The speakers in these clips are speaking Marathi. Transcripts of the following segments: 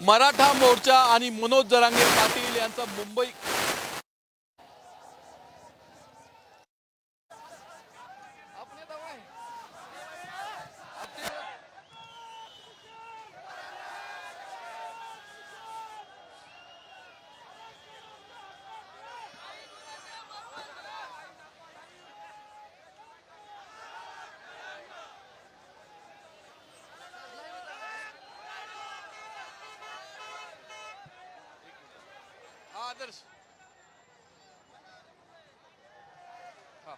मराठा मोर्चा आणि मनोज जरांगे पाटील यांचा मुंबई आदर्श हा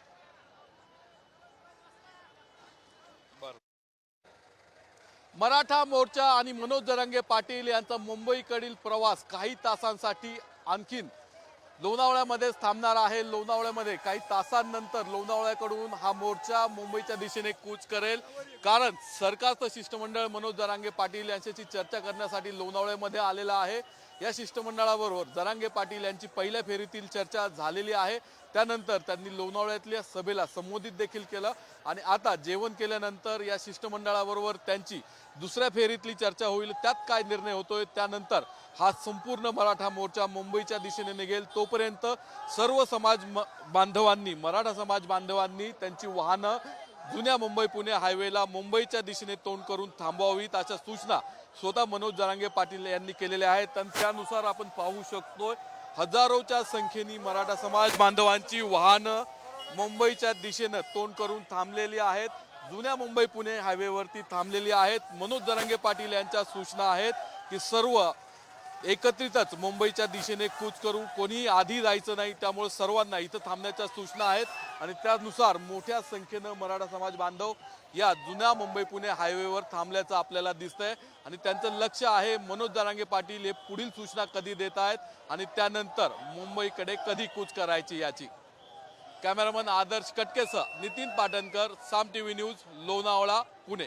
बर. मराठा मोर्चा आणि मनोज जरांगे पाटील यांचा मुंबईकडील प्रवास काही तासांसाठी आणखीन लोणावळ्यामध्येच थांबणार आहे. लोणावळ्यामध्ये काही तासांनंतर लोणावळ्याकडून हा मोर्चा मुंबईच्या दिशेने कूच करेल. कारण सरकारचं शिष्टमंडळ मनोज जरांगे पाटील यांच्याशी चर्चा करण्यासाठी लोणावळ्यामध्ये आलेलं आहे. या शिष्टमंडळाबरोबर जरांगे पाटील यांची पहिल्या फेरीतील चर्चा झालेली आहे. त्यानंतर त्यांनी लोणावळ्यातल्या सभेला संबोधित देखील केलं आणि आता जेवण केल्यानंतर या शिष्टमंडळाबरोबर त्यांची दुसऱ्या फेरीतली चर्चा होईल त्यात काय निर्णय होतोय? त्यानंतर हा संपूर्ण मराठा मोर्चा मुंबईच्या दिशेने निघेल. तोपर्यंत सर्व समाज म- बांधवांनी मराठा समाज बांधवांनी त्यांची वाहनं जुन्या मुंबई पुणे हायवेला मुंबईच्या दिशेने तोंड करून थांबवावीत अशा सूचना स्वतः मनोज जरांगे पाटील यांनी केलेल्या आहेत. आणि त्यानुसार आपण पाहू शकतोय हजारोच्या संख्येने मराठा समाज बांधवांची वाहनं मुंबईच्या दिशेनं तोंड करून थांबलेली आहेत. जुन्या मुंबई पुणे हायवेवरती थांबलेली आहेत. मनोज जरांगे पाटील यांच्या सूचना आहेत की सर्व एकत्रितच मुंबईच्या दिशेने कूच करू कोणीही आधी जायचं नाही त्यामुळे सर्वांना इथं थांबण्याच्या सूचना आहेत. आणि त्यानुसार मोठ्या संख्येनं मराठा समाज बांधव या जुन्या मुंबई पुणे हायवेवर थांबल्याचं आपल्याला दिसतंय. आणि त्यांचं लक्ष आहे मनोज दरांगे पाटील हे पुढील सूचना कधी देत आहेत आणि त्यानंतर मुंबईकडे कधी कूच करायची याची. कॅमेरामन आदर्श कटकेसह नितीन पाटणकर साम टीव्ही न्यूज लोणावळा पुणे.